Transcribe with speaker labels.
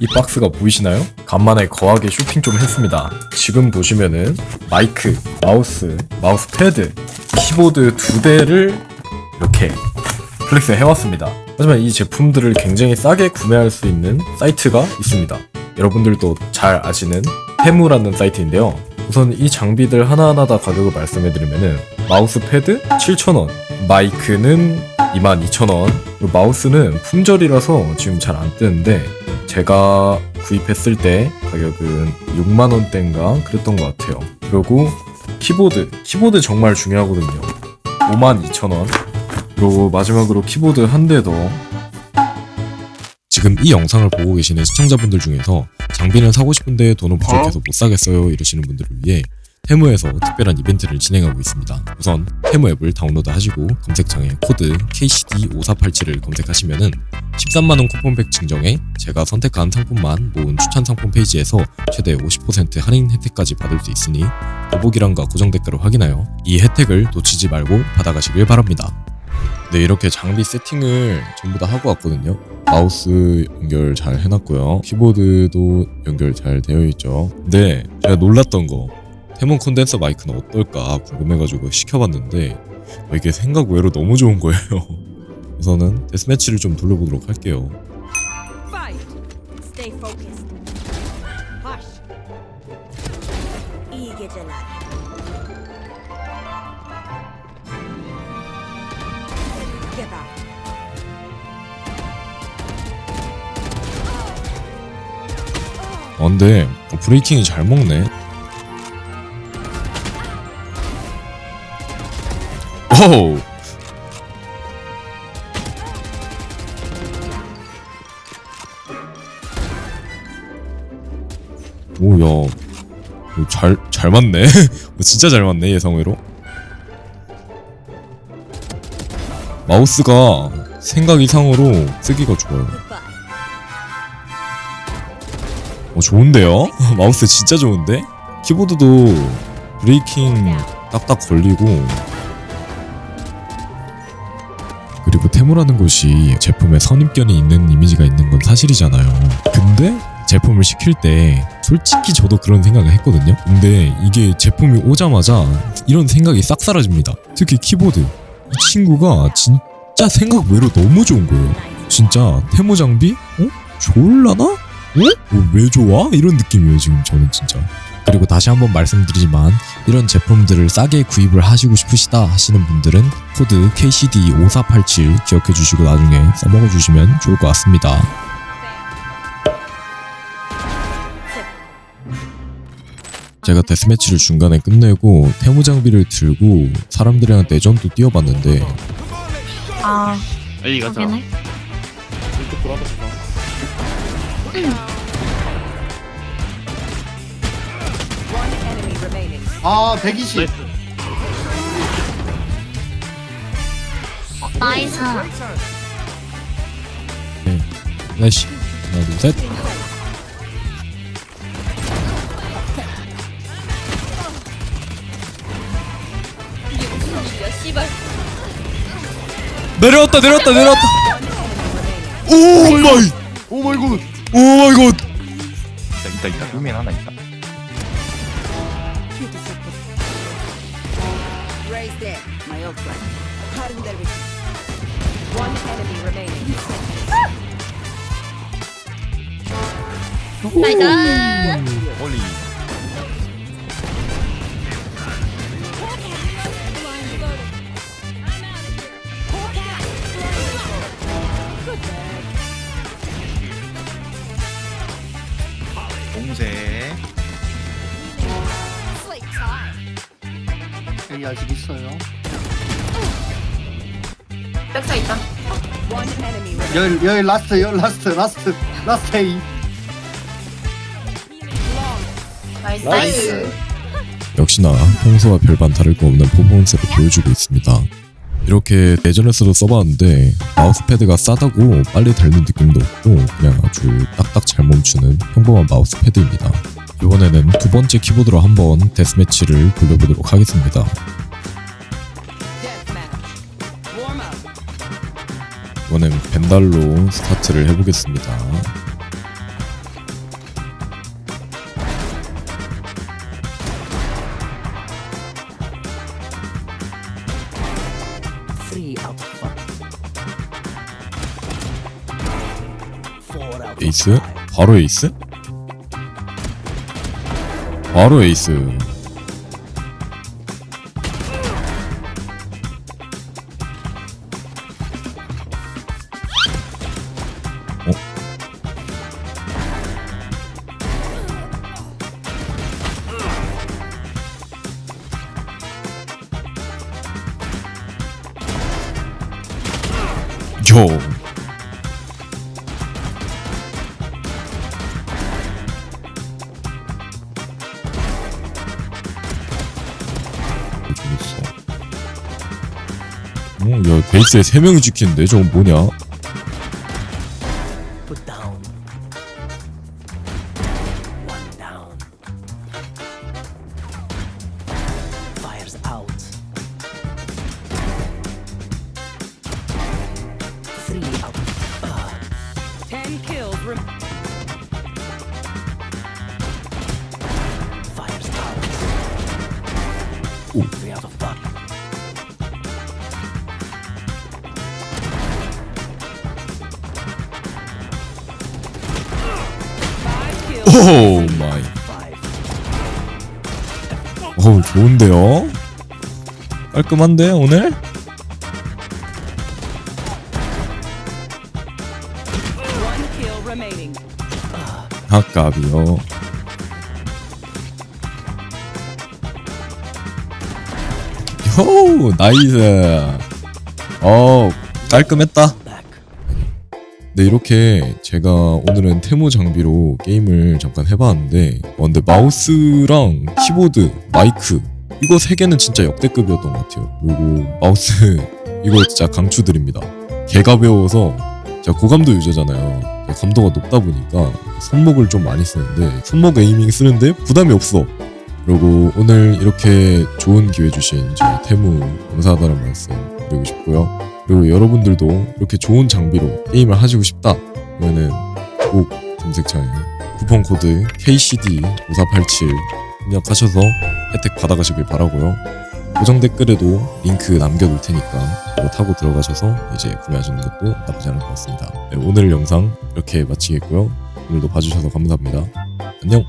Speaker 1: 이 박스가 보이시나요? 간만에 거하게 쇼핑 좀 했습니다. 지금 보시면은 마이크, 마우스, 마우스 패드, 키보드 두 대를 이렇게 플렉스 해왔습니다. 하지만 이 제품들을 굉장히 싸게 구매할 수 있는 사이트가 있습니다. 여러분들도 잘 아시는 테무라는 사이트인데요. 우선 이 장비들 하나하나 다 가격을 말씀해드리면은 마우스 패드 7,000원, 마이크는 22,000원, 마우스는 품절이라서 지금 잘 안 뜨는데 제가 구입했을 때 가격은 6만 원대인가 그랬던 것 같아요. 그리고 키보드, 키보드 정말 중요하거든요. 5만 2천 원. 그리고 마지막으로 키보드 한 대 더. 지금 이 영상을 보고 계시는 시청자분들 중에서 장비는 사고 싶은데 돈은 부족해서 못 사겠어요 이러시는 분들을 위해 테무에서 특별한 이벤트를 진행하고 있습니다. 우선 테무 앱을 다운로드 하시고 검색창에 코드 KCD5487을 검색하시면은 13만원 쿠폰백 증정에 제가 선택한 상품만 모은 추천 상품 페이지에서 최대 50% 할인 혜택까지 받을 수 있으니 더보기란과 고정 댓글을 확인하여 이 혜택을 놓치지 말고 받아가시길 바랍니다. 네 이렇게 장비 세팅을 전부 다 하고 왔거든요. 마우스 연결 잘 해놨고요. 키보드도 연결 잘 되어 있죠. 근데 제가 놀랐던 거 테몬 콘덴서 마이크는 어떨까 궁금해가지고 시켜봤는데 어, 이게 생각 외로 너무 좋은 거예요. 우선은 데스매치를 좀 돌려보도록 할게요. 아, 근데 어, 브레이킹이 잘 먹네. 오. 오야, 잘 잘 맞네. 진짜 잘 맞네 예상외로. 마우스가 생각 이상으로 쓰기가 좋아요. 어 좋은데요? 마우스 진짜 좋은데? 키보드도 브레이킹 딱딱 걸리고 그리고 테무라는 곳이 제품에 선입견이 있는 이미지가 있는 건 사실이잖아요. 근데 제품을 시킬 때 솔직히 저도 그런 생각을 했거든요. 근데 이게 제품이 오자마자 이런 생각이 싹 사라집니다. 특히 키보드. 이 친구가 진짜 생각 외로 너무 좋은 거예요. 진짜 테무 장비? 어? 좋을라나? 어? 어, 왜 좋아? 이런 느낌이에요 지금 저는 진짜 그리고 다시 한번 말씀드리지만 이런 제품들을 싸게 구입을 하시고 싶으시다 하시는 분들은 코드 KCD5487 기억해 주시고 나중에 써먹어 주시면 좋을 것 같습니다 제가 데스매치를 중간에 끝내고 테무 장비를 들고 사람들이랑 내전도 뛰어봤는데
Speaker 2: 아,
Speaker 3: A 가자.
Speaker 2: 거기네.
Speaker 3: 왼쪽 돌아봤어.
Speaker 4: One enemy remaining.
Speaker 5: 아 120.
Speaker 3: 나이스.
Speaker 2: 나이스.
Speaker 1: 플래시 하나 둘셋 내려왔다 내려왔다 내려왔다 오 마이
Speaker 5: 오 마이 갓.
Speaker 1: 오 마이 갓
Speaker 3: 있다 있다 있다. 후면 하나 있다.
Speaker 4: Raise there. My old friend. Cutting their vision. One enemy
Speaker 5: 여기 아직 있어요.
Speaker 2: 백사 있다.
Speaker 5: 여기 여기 라스트 여기 라스트 라스트 라스트 A.
Speaker 2: 나이스.
Speaker 5: 나이스.
Speaker 1: 역시나 평소와 별반 다를 거 없는 퍼포먼스를 보여주고 있습니다 이렇게 내전에서도 써봤는데 마우스패드가 싸다고 빨리 닳는 느낌도 없고 그냥 아주 딱딱 잘 멈추는 평범한 마우스패드입니다 이번에는 두 번째 키보드로 한번 데스매치를 돌려보도록 하겠습니다. 이번엔 벤달로 스타트를 해보겠습니다. 에이스? 바로 에이스? 바로 에이스. 어? 요. 어, 야, 베이스에 3명이 지키는데 저건 뭐냐?
Speaker 6: Put
Speaker 1: 오 마이. 어우, 좋은데요? 깔끔한데, 오늘? 아깝이요. 요, 나이스. 어, 깔끔했다. 네, 이렇게 제가 오늘은 테무 장비로 게임을 잠깐 해봤는데, 어, 근데 마우스랑 키보드, 마이크, 이거 세 개는 진짜 역대급이었던 것 같아요. 그리고 마우스, 이거 진짜 강추드립니다. 개 가벼워서, 제가 고감도 유저잖아요. 제가 감도가 높다 보니까 손목을 좀 많이 쓰는데, 손목 에이밍 쓰는데 부담이 없어. 그리고 오늘 이렇게 좋은 기회 주신 저희 테무 감사하다는 말씀 드리고 싶고요. 그리고 여러분들도 이렇게 좋은 장비로 게임을 하시고 싶다 그러면은 꼭 검색창에 쿠폰 코드 KCD5487 입력하셔서 혜택 받아가시길 바라고요. 고정 댓글에도 링크 남겨둘 테니까 그거 타고 들어가셔서 이제 구매하시는 것도 나쁘지 않을 것 같습니다. 네, 오늘 영상 이렇게 마치겠고요. 오늘도 봐주셔서 감사합니다. 안녕.